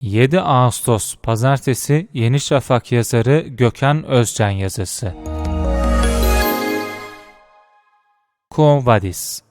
7 Ağustos Pazartesi Yeni Şafak yazarı Gökhan Özcan yazısı. Quo Vadis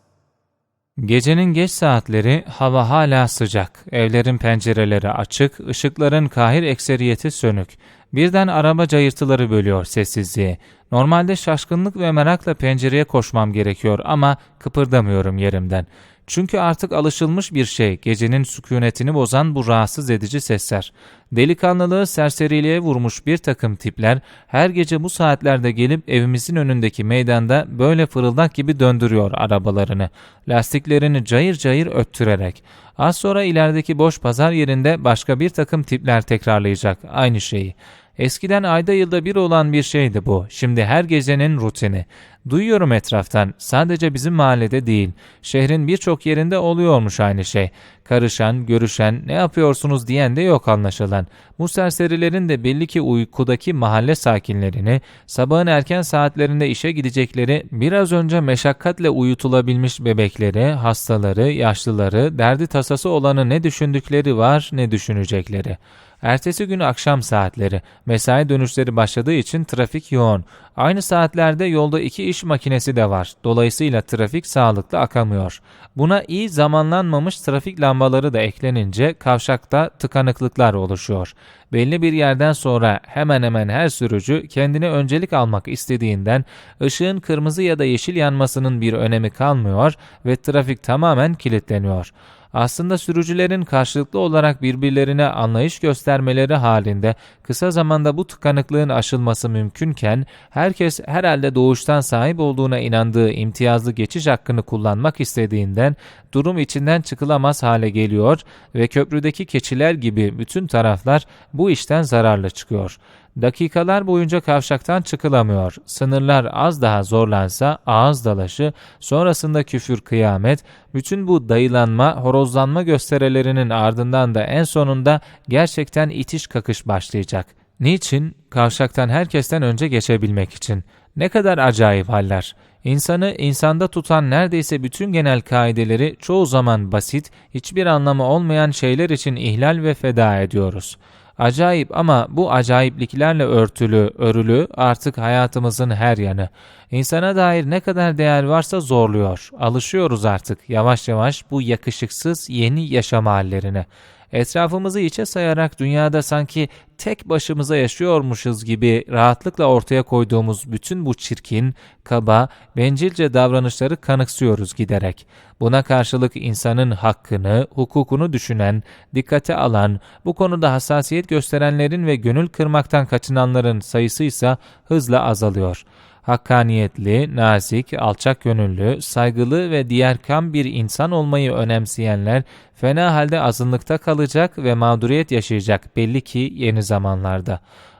Gecenin geç saatleri hava hala sıcak, evlerin pencereleri açık, ışıkların kahir ekseriyeti sönük. Birden araba cayırtıları bölüyor sessizliği. Normalde şaşkınlık ve merakla pencereye koşmam gerekiyor ama kıpırdamıyorum yerimden. Çünkü artık alışılmış bir şey gecenin sükunetini bozan bu rahatsız edici sesler. Delikanlılığı serseriliğe vurmuş bir takım tipler her gece bu saatlerde gelip evimizin önündeki meydanda böyle fırıldak gibi döndürüyor arabalarını. Lastiklerini cayır cayır öttürerek. Az sonra ilerideki boş pazar yerinde başka bir takım tipler tekrarlayacak aynı şeyi. Eskiden ayda yılda bir olan bir şeydi bu. Şimdi her gecenin rutini. Duyuyorum etraftan. Sadece bizim mahallede değil. Şehrin birçok yerinde oluyormuş aynı şey. Karışan, görüşen, ne yapıyorsunuz diyen de yok anlaşılan. Bu serserilerin de belli ki uykudaki mahalle sakinlerini, sabahın erken saatlerinde işe gidecekleri, biraz önce meşakkatle uyutulabilmiş bebekleri, hastaları, yaşlıları, derdi tasası olanı ne düşündükleri var ne düşünecekleri. Ertesi gün akşam saatleri, mesai dönüşleri başladığı için trafik yoğun. Aynı saatlerde yolda iki iş makinesi de var. Dolayısıyla trafik sağlıklı akamıyor. Buna iyi zamanlanmamış trafik lambaları da eklenince kavşakta tıkanıklıklar oluşuyor. Belli bir yerden sonra hemen hemen her sürücü kendine öncelik almak istediğinden ışığın kırmızı ya da yeşil yanmasının bir önemi kalmıyor ve trafik tamamen kilitleniyor aslında sürücülerin karşılıklı olarak birbirlerine anlayış göstermeleri halinde kısa zamanda bu tıkanıklığın aşılması mümkünken herkes herhalde doğuştan sahip olduğuna inandığı imtiyazlı geçiş hakkını kullanmak istediğinden durum içinden çıkılamaz hale geliyor ve köprüdeki keçiler gibi bütün taraflar bu işten zararlı çıkıyor. Dakikalar boyunca kavşaktan çıkılamıyor. Sınırlar az daha zorlansa ağız dalaşı, sonrasında küfür kıyamet, bütün bu dayılanma, horozlanma gösterilerinin ardından da en sonunda gerçekten itiş kakış başlayacak. Niçin? Kavşaktan herkesten önce geçebilmek için. Ne kadar acayip haller. İnsanı insanda tutan neredeyse bütün genel kaideleri çoğu zaman basit, hiçbir anlamı olmayan şeyler için ihlal ve feda ediyoruz. Acayip ama bu acayipliklerle örtülü, örülü artık hayatımızın her yanı. İnsana dair ne kadar değer varsa zorluyor. Alışıyoruz artık yavaş yavaş bu yakışıksız yeni yaşam hallerine. Etrafımızı içe sayarak dünyada sanki tek başımıza yaşıyormuşuz gibi rahatlıkla ortaya koyduğumuz bütün bu çirkin, kaba, bencilce davranışları kanıksıyoruz giderek. Buna karşılık insanın hakkını, hukukunu düşünen, dikkate alan, bu konuda hassasiyet gösterenlerin ve gönül kırmaktan kaçınanların sayısı ise hızla azalıyor.'' Hakkaniyetli, nazik, alçak gönüllü, saygılı ve diğer kam bir insan olmayı önemseyenler fena halde azınlıkta kalacak ve mağduriyet yaşayacak belli ki yeni zamanlarda.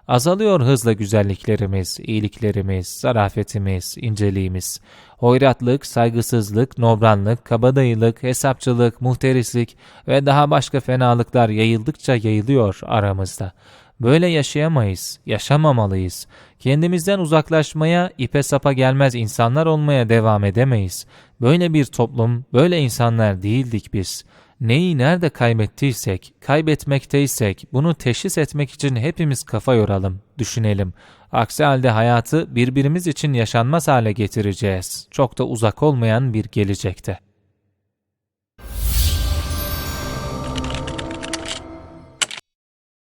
Azalıyor hızla güzelliklerimiz, iyiliklerimiz, zarafetimiz, inceliğimiz. Hoyratlık, saygısızlık, nobranlık, kabadayılık, hesapçılık, muhterislik ve daha başka fenalıklar yayıldıkça yayılıyor aramızda. Böyle yaşayamayız, yaşamamalıyız. Kendimizden uzaklaşmaya, ipe sapa gelmez insanlar olmaya devam edemeyiz. Böyle bir toplum, böyle insanlar değildik biz. Neyi nerede kaybettiysek, kaybetmekteysek bunu teşhis etmek için hepimiz kafa yoralım, düşünelim. Aksi halde hayatı birbirimiz için yaşanmaz hale getireceğiz. Çok da uzak olmayan bir gelecekte.